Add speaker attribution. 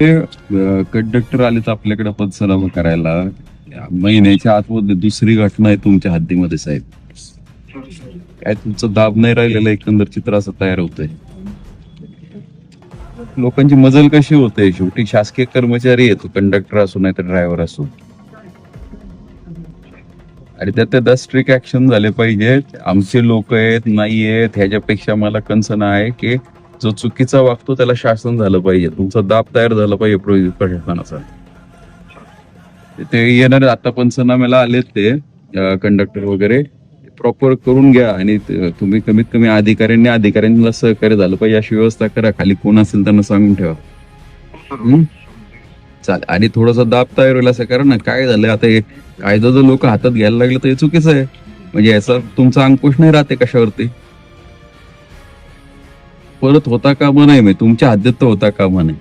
Speaker 1: ते कंडक्टर आलेत आपल्याकडे पंचनामा करायला. महिन्याच्या आतमध्ये दुसरी घटना आहे तुमच्या हद्दीमध्ये साहेब. काय तुमचं दाब नाही राहिलेलं एकंदर चित्र असं तयार होतंय. लोकांची मजल कशी होते? शेवटी शासकीय कर्मचारी येतो कंडक्टर असो नाही तर ड्रायव्हर असो. आणि त्यात त्या स्ट्रिक ऍक्शन झाले पाहिजेत. आमचे लोक आहेत नाही आहेत ह्याच्यापेक्षा मला कन्सर्न आहे की जो चुकीचा वागतो त्याला शासन झालं पाहिजे. तुमचा दाब तयार झाला पाहिजे प्र- प्रशासनाचा. ते येणारे आता पंचनाम्याला आलेत ते कंडक्टर वगैरे. प्रॉपर करून घ्या आणि तुम्ही कमीत कमी अधिकाऱ्यांनी अधिकाऱ्यांना सहकार्य झालं पाहिजे अशी व्यवस्था करा. खाली कोण असेल त्यांना सांगून ठेवा. चालेल. आणि थोडासा दाब तयार होईल असं कारण ना. काय झालंय आता हे कायदा जर लोक हातात घ्यायला लागले तर हे चुकीचं आहे. म्हणजे याचा तुमचा अंकुश नाही राहते कशावरती? परत होता कामा नाही म्हणजे तुमच्या हद्दीत होता कामा नाही